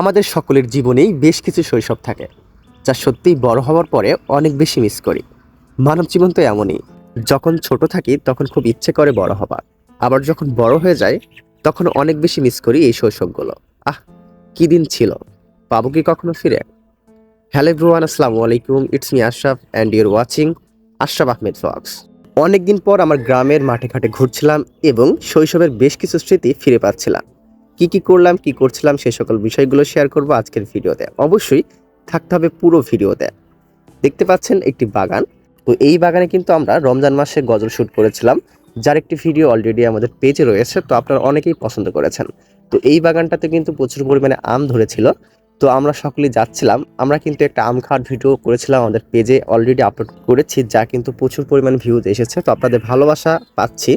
আমাদের সকলের জীবনেই বেশ কিছু শৈশব থাকে, যা সত্যিই বড় হওয়ার পরে অনেক বেশি মিস করি। মানব জীবন তো এমনই, যখন ছোট থাকি তখন খুব ইচ্ছে করে বড় হবার আবার যখন বড় হয়ে যায় তখন অনেক বেশি মিস করি এই শৈশবগুলো। আহ, কি দিন ছিল? পাবো কি কখনো ফিরে? হ্যালো ব্রুয়ান আসসালামু আলাইকুম। It's me Ashraf and your watching Ashraf Ahmed vlogs অনেকদিন পর আমার গ্রামের মাঠে ঘাটে ঘুরছিলাম এবং শৈশবের বেশ কিছু স্মৃতি ফিরে পাচ্ছিলাম। কি কি করলাম, কি করছিলাম, সে সকল বিষয়গুলো শেয়ার করব আজকের ভিডিওতে। অবশ্যই থাকতে হবে পুরো ভিডিওতে। দেখতে পাচ্ছেন একটি বাগান। তো এই বাগানে কিন্তু আমরা রমজান মাসে গজল শ্যুট করেছিলাম। যার একটি ভিডিও অলরেডি আমাদের পেজে রয়েছে, তো আপনারা অনেকেই পছন্দ করেছেন। তো এই বাগানটাতে কিন্তু প্রচুর পরিমাণে আম ধরেছিল। তো আমরা সকলেই যাচ্ছিলাম। আমরা কিন্তু একটা আম খাওয়ার ভিডিও করেছিলাম আমাদের পেজে অলরেডি আপলোড করেছি, যা কিন্তু প্রচুর পরিমাণ ভিউজ এসেছে। তো আপনাদের ভালোবাসা পাচ্ছি।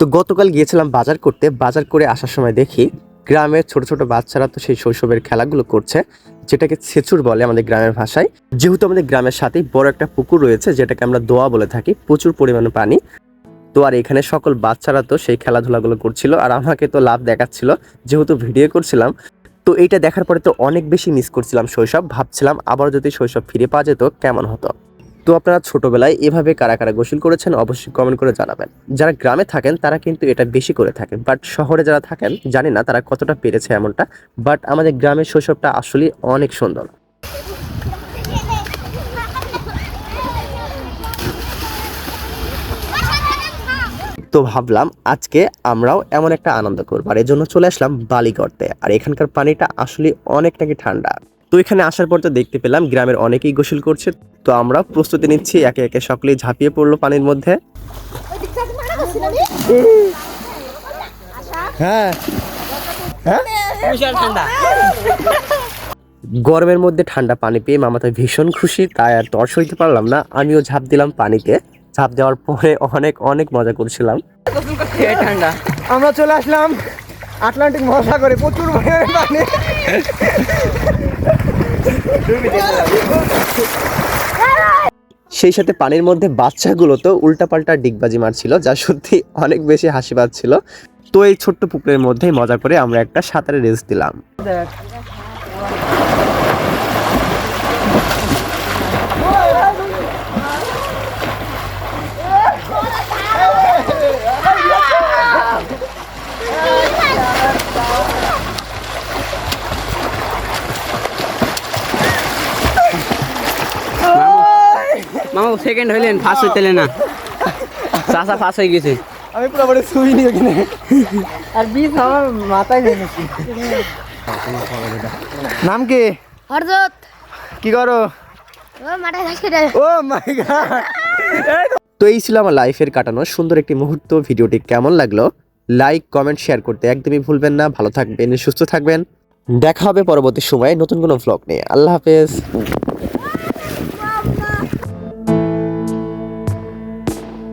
তো গতকাল গিয়েছিলাম বাজার করতে। বাজার করে আসার সময় দেখি গ্রামের ছোট ছোট বাচ্চারা তো সেই শৈশবের খেলাগুলো করছে, যেটাকে ছেচুর বলে আমাদের গ্রামের ভাষায়। যেহেতু আমাদের গ্রামের সাথেই বড় একটা পুকুর রয়েছে, যেটাকে আমরা দোয়া বলে থাকি, প্রচুর পরিমাণে পানি। তো আর এখানে সকল বাচ্চারা তো সেই খেলাধুলাগুলো করছিল, আর আমাকে তো লাভ দেখাচ্ছিল, যেহেতু ভিডিও করছিলাম। তো এইটা দেখার পরে তো অনেক বেশি মিস করছিলাম শৈশব, ভাবছিলাম আবার যদি শৈশব ফিরে পাওয়া যেত, কেমন হতো? তো আপনারা ছোটবেলায় এভাবে কারা কারা গোসল করেছেন অবশ্যই কমেন্ট করে জানাবেন। যারা গ্রামে থাকেন, তারা কিন্তু এটা বেশি করে থাকেন। বাট শহরে যারা থাকেন, জানি না তারা কতটা পেরেছে এমনটা। বাট আমাদের গ্রামের শৈশবটা আসলে অনেক সুন্দর। তো ভাবলাম আজকে আমরাও এমন একটা আনন্দ করব। আর এই জন্য চলে আসলাম বালিগড়তে। আর এখানকার পানিটা আসলে অনেক নাকি ঠান্ডা। তো এখানে আসার পর তো দেখতে পেলাম গ্রামের অনেকেই গোসল করছে। তো আমরা প্রস্তুতি নিচ্ছি একে একে সকলেই ঝাঁপিয়ে পড়ল পানির মধ্যে। হ্যাঁ। গরমের মধ্যে ঠান্ডা পানি পেয়ে মামা তো ভীষণ খুশি তাই আর তর সইতে পারলাম না। আমিও ঝাঁপ দিলাম পানিতে ঝাঁপ দেওয়ার পরে অনেক অনেক মজা করছিলাম। ঠান্ডা? আমরা চলে আসলাম। আটলান্টিক মহাসাগরে প্রচুর পরিমাণে পানি। সেই সাথে পানির মধ্যে বাচ্চাগুলো তো উল্টাপাল্টা ডিগবাজি মারছিল যা সত্যি অনেক বেশি হাসি পাচ্ছিল। তো এই ছোট্ট পুকুরের মধ্যেই মজা করে আমরা একটা সাঁতারে রেস দিলাম। মামা সেকেন্ড হইলেন ফার্স্ট হইতেলে না। চাষা ফার্স্ট হয়ে গেছে। আমি পুরো বড় শুই নি ওখানে। আর বিষ আমার মাথায় জেনেছি নাম কি? হরজত। কি করো? Oh my God. তো এই ছিল আমার লাইফের কাটানো সুন্দর একটি মুহূর্ত। ভিডিওটি কেমন লাগল? লাইক কমেন্ট শেয়ার করতে একদমই ভুলবেন না। ভালো থাকবেন সুস্থ থাকবেন। দেখা হবে পরবর্তী সময়ে নতুন কোনো ভ্লগ নিয়ে। আল্লাহ হাফেজ।